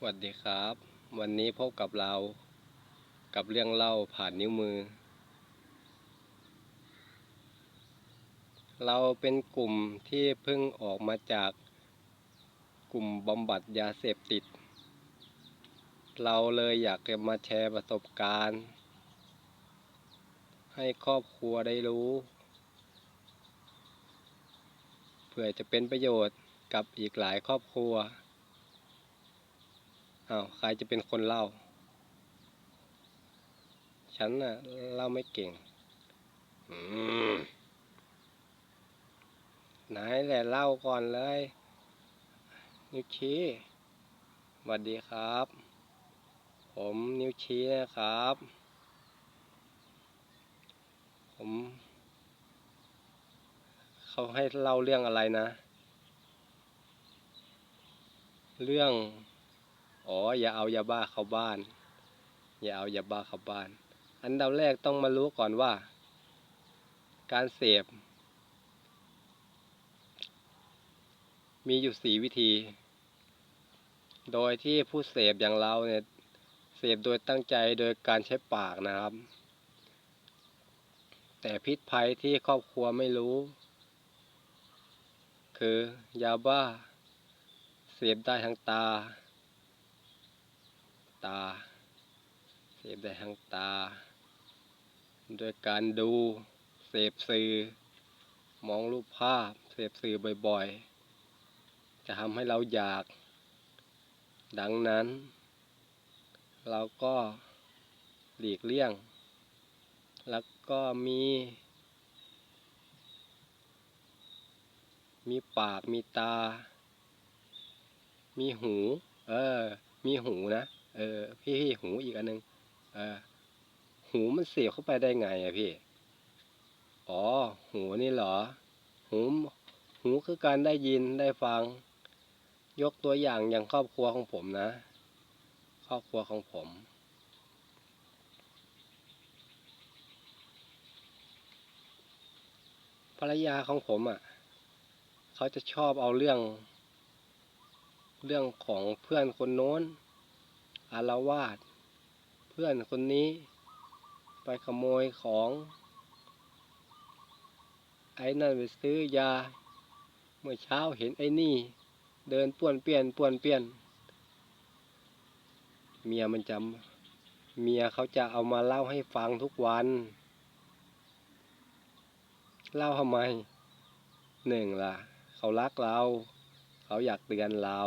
สวัสดีครับ วันนี้พบกับเรากับเรื่องเล่าผ่านนิ้วมือ เราเป็นกลุ่มที่เพิ่งออกมาจากกลุ่มบำบัดยาเสพติด เราเลยอยากจะมาแชร์ประสบการณ์ ให้ครอบครัวได้รู้เพื่อจะเป็นประโยชน์กับอีกหลายครอบครัว อ้าวใครจะเป็นคนเล่า ฉันน่ะเล่าไม่เก่งไหนแหละเล่าก่อนเลย นิวชี้สวัสดีครับ ผมนิวชี้นะครับ ผมเขาให้เล่าเรื่องอะไรนะ เรื่อง อ๋อ อย่าเอายาบ้าเข้าบ้าน อย่าเอายาบ้าเข้าบ้าน อันดับแรกต้องมารู้ก่อนว่า การเสพ มีอยู่สีวิธี โดยที่ผู้เสพอย่างเราเนี่ย เสพโดยตั้งใจโดยการใช้ปากนะครับ แต่พิษภัยที่ครอบครัวไม่รู้ คือยาบ้า เสพได้ทั้งตา ตา เสพได้ทั้งตาโดยการดู เสพสื่อ มองรูปภาพ เสพสื่อบ่อยๆ จะทำให้เราอยาก ดังนั้น เราก็หลีกเลี่ยง แล้วก็มี มีปาก มีตา มีหู เออ มีหูนะ เออพี่พี่หูอีกอันหนึงเออหูมันเสียบเข้าไปได้ไงอะพี่ อ๋อ หูนี่เหรอ หู หูคือการได้ยินได้ฟัง ยกตัวอย่างอย่างครอบครัวของผมนะ ครอบครัวของผม ภรรยาของผมอะ เขาจะชอบเอาเรื่อง เรื่องของเพื่อนคนโน้น อารวาสเพื่อนคนนี้ ไปขโมยของ ไอ้นั่นไปซื้อยา เมื่อเช้าเห็นไอ้นี่ เดินป้วนเปี้ยนป้วนเปี้ยน เมียมันจำเมียเขาจะเอามาเล่าให้ฟังทุกวัน เล่าทำไมหนึ่งล่ะ เขารักเรา เขาอยากเตือนเรา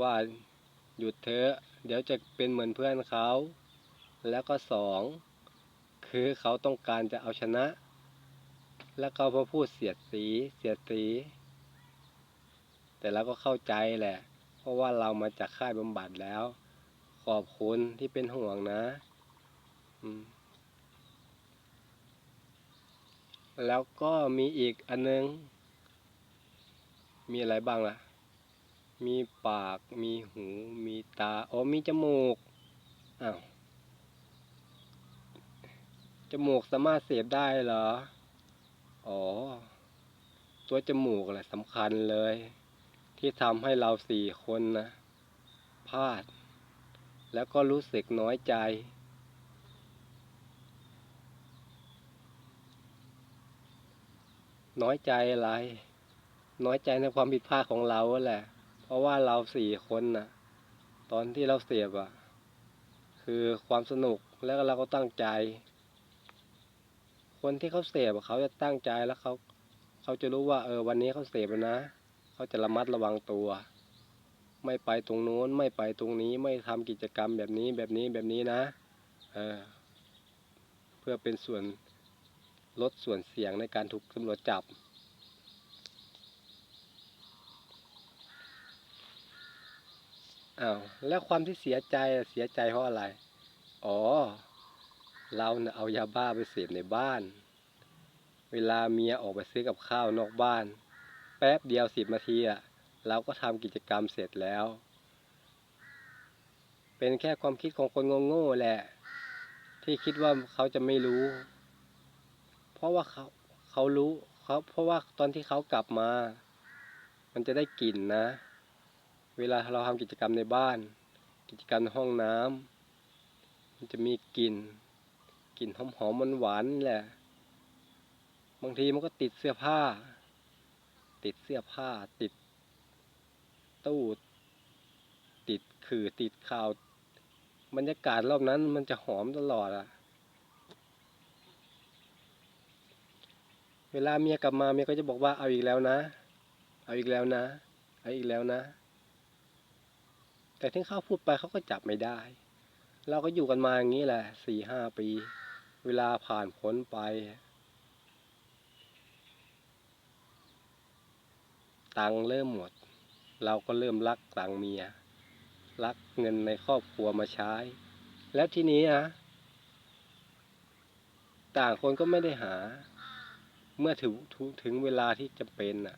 ว่าหยุดเถอะเดี๋ยวจะเป็นเหมือนเพื่อนเขา แล้วก็สองคือเขาต้องการจะเอาชนะ แล้วเขาพอพูดเสียดสีเสียดสี แต่เราก็เข้าใจแหละ เพราะว่าเรามาจากค่ายบำบัดแล้ว ขอบคุณที่เป็นห่วงนะแล้วก็มีอีกอันนึง มีอะไรบ้างล่ะ มีปาก มีหู มีตา อ๋อ มีจมูก อ้าว จมูกสามารถเสพได้เหรอ อ๋อ ตัวจมูกแหละสำคัญเลย ที่ทำให้เราสี่คนนะ พลาด แล้วก็รู้สึกน้อยใจ น้อยใจอะไร น้อยใจในความผิดพลาดของเราแหละ เพราะว่าเราสี่คนนะตอนที่เราเสียบอะคือความสนุกแล้วเราก็ตั้งใจ คนที่เขาเสพอะเขาจะตั้งใจแล้วเขาเขาจะรู้ว่าเออวันนี้เขาเสพแล้วนะ เขาจะระมัดระวังตัว ไม่ไปตรงโน้นไม่ไปตรงนี้ไม่ทำกิจกรรมแบบนี้แบบนี้แบบนี้นะเออเพื่อเป็นส่วนลดส่วนเสี่ยงในการถูกตำรวจจับ อ้าวแล้วความที่เสียใจเสียใจเพราะอะไร อ๋อ เราเนี่ยเอายาบ้าไปเสพในบ้าน เวลาเมียออกไปซื้อกับข้าวนอกบ้าน แป๊บเดียวสิบนาทีอะเราก็ทำกิจกรรมเสร็จแล้ว เป็นแค่ความคิดของคนโง่ๆแหละ ที่คิดว่าเขาจะไม่รู้ เพราะว่าเขาเขารู้เขาเพราะว่าตอนที่เขากลับมา มันจะได้กลิ่นนะ เวลาเราทำกิจกรรมในบ้าน กิจกรรมห้องน้ำมันจะมีกลิ่นกลิ่นหอมหอมมันหวานแหละ บางทีมันก็ติดเสื้อผ้า ติดเสื้อผ้า ติดตู้ติดขื่อติดข่าวบรรยากาศรอบนั้นมันจะหอมตลอดอะเวลาเมียกลับมาเมียก็จะบอกว่าเอาอีกแล้วนะ เอาอีกแล้วนะ เอาอีกแล้วนะ แต่ที่เขาพูดไปเขาก็จับไม่ได้ เราก็อยู่กันมาอย่างนี้แหละสี่ห้าปี เวลาผ่านพ้นไป ตังเริ่มหมด เราก็เริ่มรักตังเมีย รักเงินในครอบครัวมาใช้ แล้วทีนี้อะต่างคนก็ไม่ได้หา เมื่อถึงถึงถึงเวลาที่จำเป็นอะ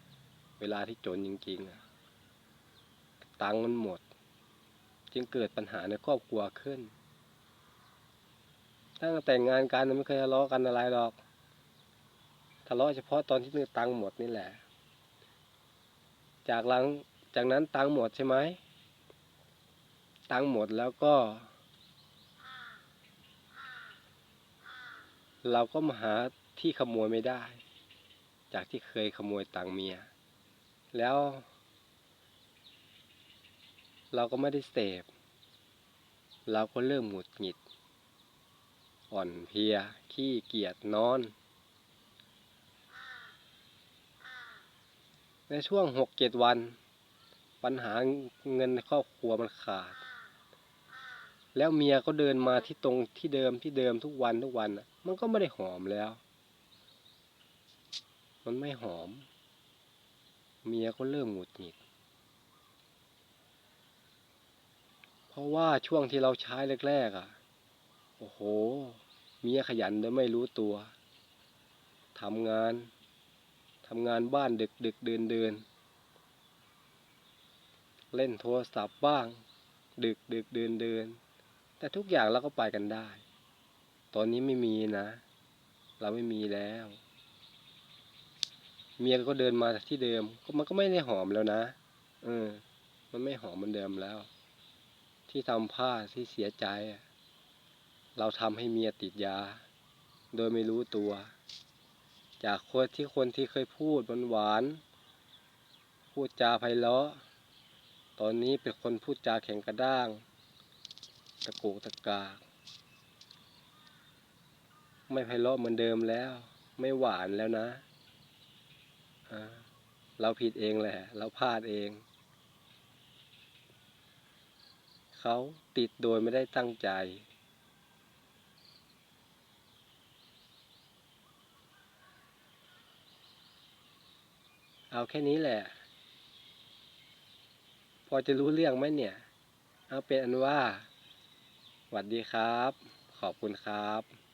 เวลาที่จนจริงๆอะตังมันหมด จึงเกิดปัญหาในครอบครัวขึ้น ตั้งแต่งงานกันไม่เคยทะเลาะกันอะไรหรอก ทะเลาะเฉพาะตอนที่มีตังค์หมดนี่แหละ จากหลังจากนั้นตังค์หมดใช่ไหม ตังค์หมดแล้วก็ เราก็มาหาที่ขโมยไม่ได้ จากที่เคยขโมยตังค์เมีย แล้ว เราก็ไม่ได้เสพ เราก็เริ่มหงุดหงิด อ่อนเพลีย ขี้เกียจนอน ในช่วงหกเจ็ดวัน ปัญหาเงินในครอบครัวมันขาด แล้วเมียก็เดินมาที่ตรงที่เดิมที่เดิมทุกวันทุกวันมันก็ไม่ได้หอมแล้ว มันไม่หอม เมียก็เริ่มหงุดหงิด เพ ราะว่าช่วงที่เราใช้แรกๆอะ โอ้โหเมียขยันโดยไม่รู้ตัวทำงานทำงานบ้านดึกดึกเดินเดินเล่นโทรศัพท์บ้าง ดึกดึกเดินเดินแต่ทุกอย่างเราก็ไปกันได้ ตอนนี้ไม่มีนะ เราไม่มีแล้ว เมียก็เดินมาที่เดิม ก็มันก็ไม่ได้หอมแล้วนะ เออ มันไม่หอมเหมือนเดิมแล้ว ที่ทำผ้าที่เสียใจ เราทำให้เมียติดยา โดยไม่รู้ตัว จากคนที่คนที่เคยพูดหวานๆพูดจาไพเราะ ตอนนี้เป็นคนพูดจาแข็งกระด้าง ตะโกกตะกาก ไม่ไพเราะเหมือนเดิมแล้ว ไม่หวานแล้วนะ เราผิดเองแหละ เราพลาดเอง เขาติดโดยไม่ได้ตั้งใจ เอาแค่นี้แหละ พอจะรู้เรื่องไหมเนี่ย เอาเป็นอันว่าสวัสดีครับ ขอบคุณครับ